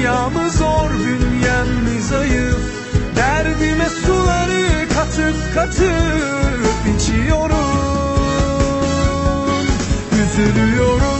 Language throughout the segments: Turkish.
Dünyamı zor bünyem zayıf. Derdime suları katıp katıp içiyorum. Üzülüyorum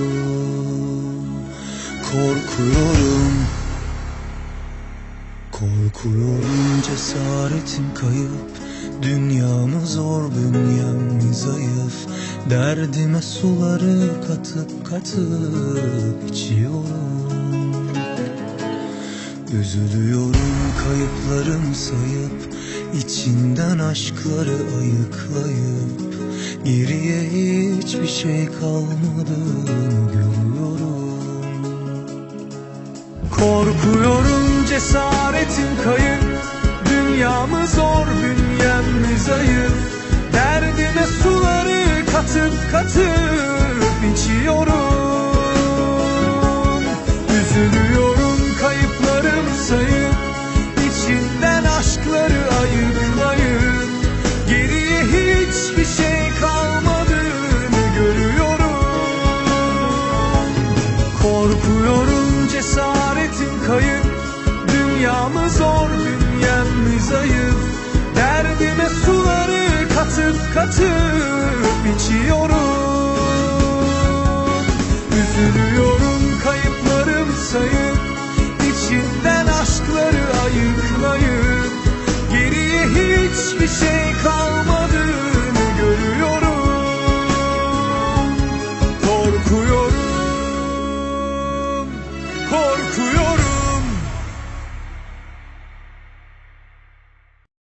korkuyorum. Korkuyorum cesaretim kayıp. Dünyamı zor bünyem zayıf. Derdime suları katıp katıp içiyorum. Üzülüyorum kayıplarım sayıp. İçinden aşkları ayıklayıp. Geriye hiçbir şey kalmadığını görüyorum Korkuyorum cesaretim kayıp. Dünyamı zor bünyem zayıf dünya zor dünya mı zayıf. Derdime suları katıp katıp içiyorum. Üzülüyorum kayıplarım sayıp içinden aşkları ayıklayıp. Geriye hiçbir şey kalmıyor